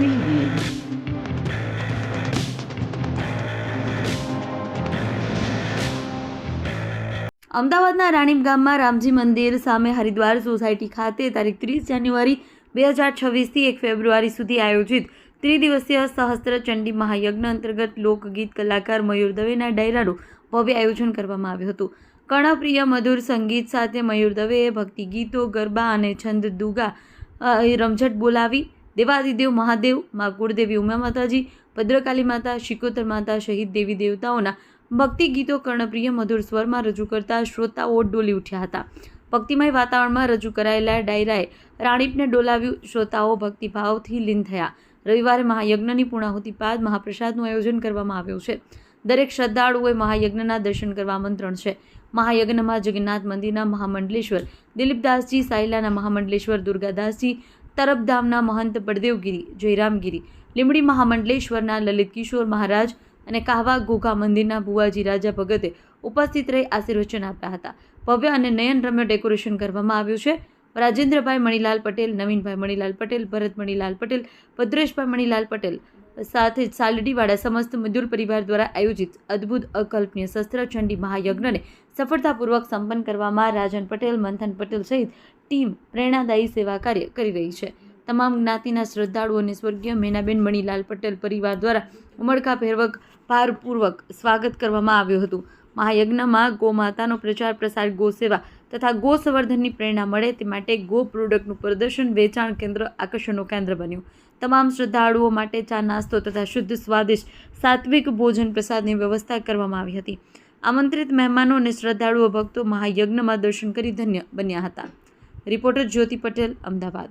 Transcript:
preview. અમદાવાદના રાણીપ ગામમાં રામજી મંદિર સામે હરિદ્વાર સોસાયટી ખાતે તારીખ ત્રીસ જાન્યુઆરી બે હજાર છવ્વીસથી એક ફેબ્રુઆરી સુધી આયોજિત ત્રિદિવસીય સહસ્ત્ર ચંડી મહાયજ્ઞ અંતર્ગત લોકગીત કલાકાર મયુર દવેના ડાયરાનું ભવ્ય આયોજન કરવામાં આવ્યું હતું કર્ણપ્રિય મધુર સંગીત સાથે મયુર દવેએ ભક્તિ ગીતો, ગરબા અને છંદ દુગા રમઝટ બોલાવી દેવાદિદેવ મહાદેવ, મા કુળદેવી ઉમા માતાજી, ભદ્રકાલી માતા, શિકોતર માતા, શહીદ દેવી દેવતાઓના ભક્તિ ગીતો કર્ણપ્રિય મધુર સ્વરમાં રજૂ કરતા શ્રોતાઓ ડોલી ઉઠ્યા હતા. ભક્તિમય વાતાવરણમાં રજૂ કરાયેલા ડાયરાએ રાણીપને ડોલાવ્યું. શ્રોતાઓ ભક્તિભાવથી લીન થયા. રવિવારે મહાયજ્ઞની પૂર્ણાહુતિ બાદ મહાપ્રસાદનું આયોજન કરવામાં આવ્યું છે. દરેક શ્રદ્ધાળુઓએ મહાયજ્ઞના દર્શન કરવા આમંત્રણ છે. મહાયજ્ઞમાં જગન્નાથ મંદિરના મહામંડલેશ્વર, દિલીપદાસજી સાયલાના મહામંડલેશ્વર, દુર્ગાદાસજી તરફધામના મહંત બળદેવગીરી, જયરામગીરી, લીંબડી મહામંડલેશ્વરના લલિત કિશોર મહારાજ અને કાહવા ઘોઘા મંદિરના ભુવાજી રાજા ભગતે ઉપસ્થિત રહી આશીર્વચન આપ્યા હતા. ભવ્ય અને નયનરમ્ય ડેકોરેશન કરવામાં આવ્યું છે. રાજેન્દ્રભાઈ મણીલાલ પટેલ, નવીનભાઈ મણીલાલ પટેલ ભરત મણીલાલ પટેલ, ભદ્રેશભાઈ મણીલાલ પટેલ સાથે જ સાલડીવાળા સમસ્ત મજૂર પરિવાર દ્વારા આયોજિત અદ્ભુત અકલ્પનીય શસ્ત્રચંડી મહાયજ્ઞને સફળતાપૂર્વક સંપન્ન કરવામાં રાજન પટેલ, મંથન પટેલ સહિત ટીમ પ્રેરણાદાયી સેવા કાર્ય કરી રહી છે. તમામ જ્ઞાતિના શ્રદ્ધાળુઓને સ્વર્ગીય મેનાબેન મણીલાલ પટેલ પરિવાર દ્વારા ઉમળકાભેરવક ભારપૂર્વક સ્વાગત કરવામાં આવ્યું હતું. મહાયજ્ઞમાં ગો માતાનો પ્રચાર પ્રસાર ગો સેવા તથા ગો સંવર્ધનની પ્રેરણા મળે તે માટે ગો પ્રોડક્ટનું પ્રદર્શન વેચાણ કેન્દ્ર આકર્ષણનું કેન્દ્ર બન્યું. તમામ શ્રદ્ધાળુઓ માટે ચા નાસ્તો તથા શુદ્ધ સ્વાદિષ્ટ સાત્વિક ભોજન પ્રસાદની વ્યવસ્થા કરવામાં આવી હતી. આમંત્રિત મહેમાનો અને શ્રદ્ધાળુઓ ભક્તો મહાયજ્ઞમાં દર્શન કરી ધન્ય બન્યા હતા. રિપોર્ટર જ્યોતિ પટેલ, અમદાવાદ.